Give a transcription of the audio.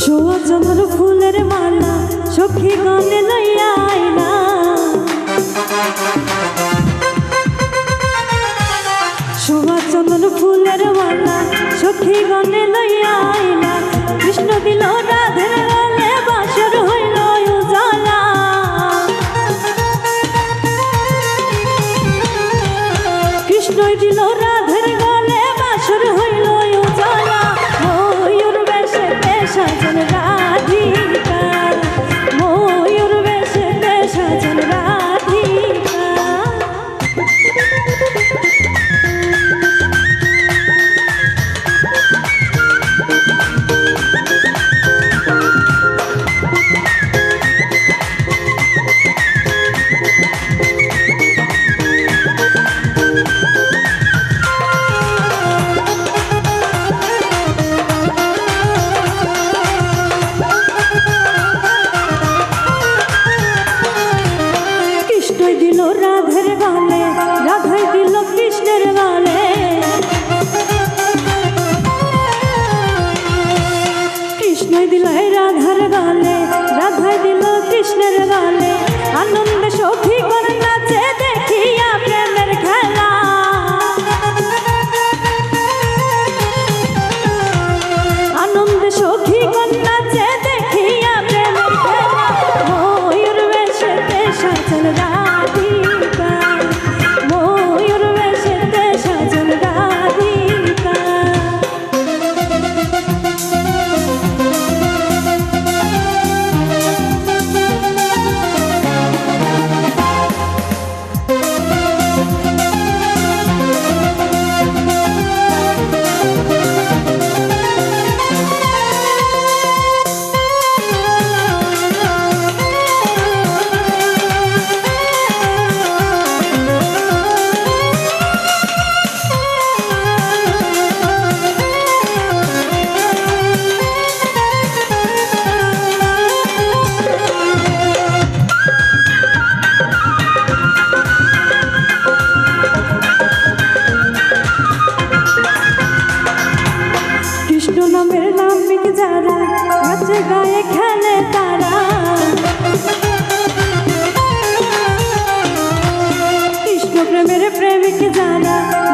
সোয়াচন্দ্র ফুলের মালা, সখী গানে লইয়া আইলা। সোয়াচন্দ্র ফুলের মালা, সখী গানে লইয়া আইলা। কৃষ্ণ দিল রাধের গালে বাসর হইল উজালা। কৃষ্ণ দিল রা na na